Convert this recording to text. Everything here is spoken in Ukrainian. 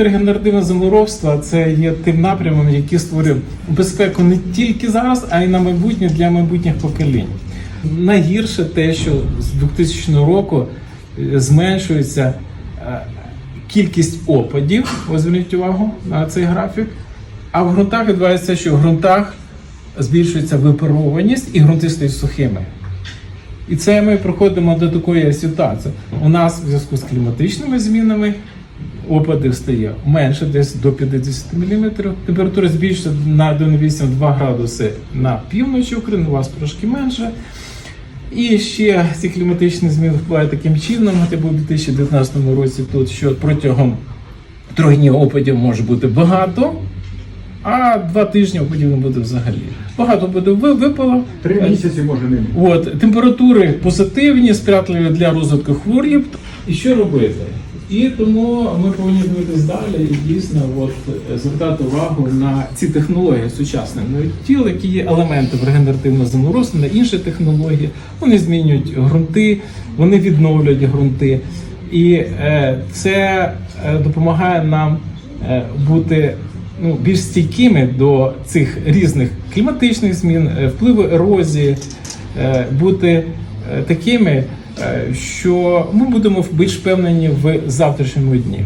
Регенеративне землеробство це є тим напрямом, який створює безпеку не тільки зараз, а й на майбутнє для майбутніх поколінь. Найгірше те, що з 2000 року е, зменшується е, кількість опадів. Ось зверніть увагу на цей графік. А в ґрунтах відбувається, що в ґрунтах збільшується випарованість і ґрунти стають сухими. І це ми приходимо до такої ситуації. У нас в зв'язку з кліматичними змінами опадів стає менше, десь до 50 мм. Температура збільшується на 1,8-2 градуси на півночі України, у вас трошки менше. І ще ці кліматичні зміни впливають таким чином, хоча б у 2019 році тут, що протягом трьох днів опадів може бути багато, а два тижні опадів не буде взагалі. Багато буде випало. Три місяці може не бути. От, температури позитивні, сприятливі для розвитку хворіб. І що робити? І тому ми повинні дивитися далі і дійсно от, звертати увагу на ці технології сучасних тіл, які є елементом регенеративного на інші технології. Вони змінюють ґрунти, вони відновлюють ґрунти. І е, це е, допомагає нам е, бути ну, більш стійкими до цих різних кліматичних змін, впливу ерозії, бути е, такими, е, що ми будемо більш впевнені в завтрашньому дні.